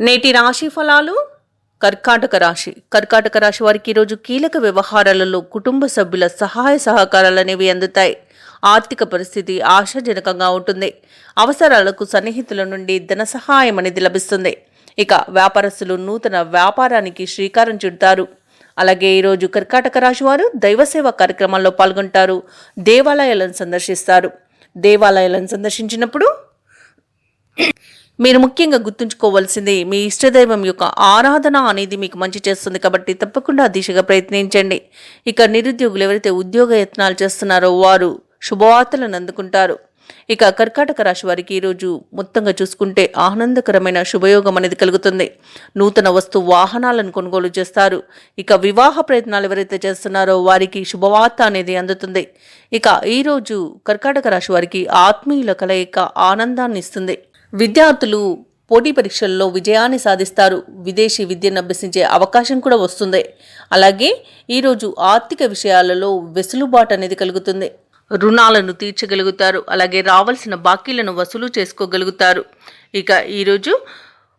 నేటి రాశి ఫలాలు? కర్కాటక రాశి. కర్కాటక రాశి వారికి ఈరోజు కీలక వ్యవహారాలలో కుటుంబ సభ్యుల సహాయ సహకారాలు అనేవి అందుతాయి. ఆర్థిక పరిస్థితి ఆశాజనకంగా ఉంటుంది. అవసరాలకు సన్నిహితుల నుండి ధన సహాయం అనేది లభిస్తుంది. ఇక వ్యాపారస్తులు నూతన వ్యాపారానికి శ్రీకారం చుడతారు. అలాగే ఈరోజు కర్కాటక రాశి వారు దైవసేవ కార్యక్రమాల్లో పాల్గొంటారు. దేవాలయాలను సందర్శిస్తారు. దేవాలయాలను సందర్శించినప్పుడు మీరు ముఖ్యంగా గుర్తుంచుకోవాల్సింది మీ ఇష్టదైవం యొక్క ఆరాధన అనేది మీకు మంచి చేస్తుంది కాబట్టి తప్పకుండా ఆ దిశగా ప్రయత్నించండి. ఇక నిరుద్యోగులు ఎవరైతే ఉద్యోగ యత్నాలు చేస్తున్నారో వారు శుభవార్తలను అందుకుంటారు. ఇక కర్కాటక రాశి వారికి ఈరోజు మొత్తంగా చూసుకుంటే ఆనందకరమైన శుభయోగం అనేది కలుగుతుంది. నూతన వస్తు వాహనాలను కొనుగోలు చేస్తారు. ఇక వివాహ ప్రయత్నాలు ఎవరైతే చేస్తున్నారో వారికి శుభవార్త అనేది అందుతుంది. ఇక ఈరోజు కర్కాటక రాశి వారికి ఆత్మీయుల కలయిక ఆనందాన్ని ఇస్తుంది. విద్యార్థులు పోటీ పరీక్షల్లో విజయాన్ని సాధిస్తారు. విదేశీ విద్యను అభ్యసించే అవకాశం కూడా వస్తుంది. అలాగే ఈరోజు ఆర్థిక విషయాలలో వెసులుబాటు అనేది కలుగుతుంది. రుణాలను తీర్చగలుగుతారు. అలాగే రావాల్సిన బాకీలను వసూలు చేసుకోగలుగుతారు. ఇక ఈరోజు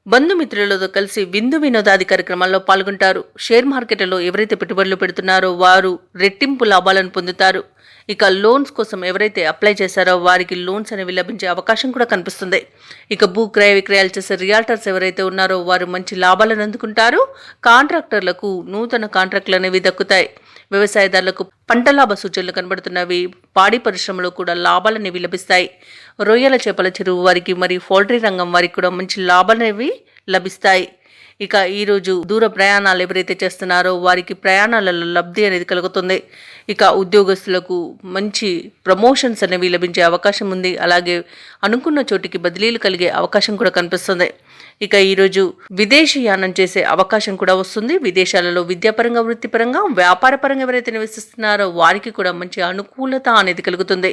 బంధుమిత్రులతో కలిసి విందు వినోదాది కార్యక్రమాల్లో పాల్గొంటారు. షేర్ మార్కెట్లో ఎవరైతే పెట్టుబడులు పెడుతున్నారో వారు రెట్టింపు లాభాలను పొందుతారు. ఇక లోన్స్ కోసం ఎవరైతే అప్లై చేశారో వారికి లోన్స్ అనేవి లభించే అవకాశం కూడా కనిపిస్తుంది. ఇక భూ క్రయ విక్రయాలు చేసే రియాల్టర్స్ ఎవరైతే ఉన్నారో వారు మంచి లాభాలను అందుకుంటారు. కాంట్రాక్టర్లకు నూతన కాంట్రాక్టులు అనేవి దక్కుతాయి. వ్యవసాయదారులకు పంట లాభ సూచనలు కనబడుతున్నవి. పాడి పరిశ్రమలో కూడా లాభాలనేవి లభిస్తాయి. రొయ్యల చేపల చెరువు వారికి మరియు పౌల్ట్రీ రంగం వారికి కూడా మంచి లాభాలనేవి లభిస్తాయి. ఇక ఈరోజు దూర ప్రయాణాలు ఎవరైతే చేస్తున్నారో వారికి ప్రయాణాలలో లబ్ధి అనేది కలుగుతుంది. ఇక ఉద్యోగస్తులకు మంచి ప్రమోషన్స్ అనేవి లభించే అవకాశం ఉంది. అలాగే అనుకున్న చోటికి బదిలీలు కలిగే అవకాశం కూడా కనిపిస్తుంది. ఇక ఈరోజు విదేశీయానం చేసే అవకాశం కూడా వస్తుంది. విదేశాలలో విద్యాపరంగా వృత్తిపరంగా వ్యాపారపరంగా ఎవరైతే నివసిస్తున్నారో వారికి కూడా మంచి అనుకూలత అనేది కలుగుతుంది.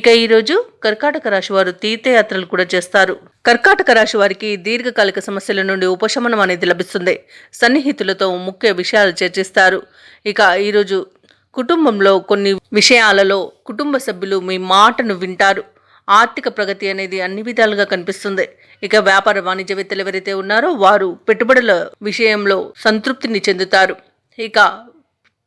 ఇక ఈరోజు కర్కాటక రాశి వారు తీర్థయాత్రలు కూడా చేస్తారు. కర్కాటక రాశి వారికి దీర్ఘకాలిక సమస్యల నుండి ఉపశమనం అనేది లభిస్తుంది. సన్నిహితులతో ముఖ్య విషయాలు చర్చిస్తారు. ఇక ఈరోజు కుటుంబంలో కొన్ని విషయాలలో కుటుంబ సభ్యులు మీ మాటను వింటారు. ఆర్థిక ప్రగతి అనేది అన్ని విధాలుగా కనిపిస్తుంది. ఇక వ్యాపార వాణిజ్యవేత్తలు ఎవరైతే ఉన్నారో వారు పెట్టుబడుల విషయంలో సంతృప్తిని చెందుతారు. ఇక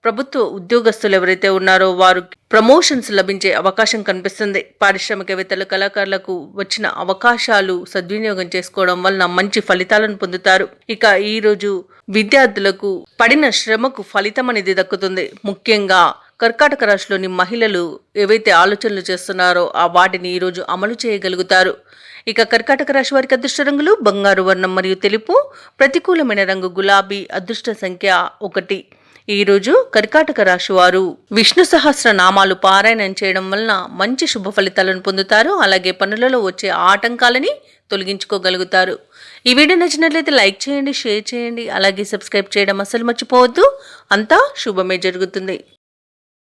ప్రభుత్వ ఉద్యోగస్తులు ఎవరైతే ఉన్నారో వారు ప్రమోషన్స్ లభించే అవకాశం కనిపిస్తుంది. పారిశ్రామికవేత్తలు కళాకారులకు వచ్చిన అవకాశాలు సద్వినియోగం చేసుకోవడం వలన మంచి ఫలితాలను పొందుతారు. ఇక ఈ రోజు విద్యార్థులకు పడిన శ్రమకు ఫలితం అనేది దక్కుతుంది. ముఖ్యంగా కర్కాటక రాశిలోని మహిళలు ఏవైతే ఆలోచనలు చేస్తున్నారో ఆ వాటిని ఈరోజు అమలు చేయగలుగుతారు. ఇక కర్కాటక రాశి వారికి అదృష్ట రంగులు బంగారు వర్ణం మరియు తెలుపు ప్రతికూలమైన రంగు గులాబీ అదృష్ట సంఖ్య ఒకటి. ఈరోజు కర్కాటక రాశివారు విష్ణు సహస్ర నామాలు పారాయణం చేయడం వలన మంచి శుభ ఫలితాలను పొందుతారు. అలాగే పనులలో వచ్చే ఆటంకాలని తొలగించుకోగలుగుతారు. ఈ వీడియో నచ్చినట్లయితే లైక్ చేయండి షేర్ చేయండి. అలాగే సబ్స్క్రైబ్ చేయడం అసలు మర్చిపోవద్దు. అంతా శుభమే జరుగుతుంది.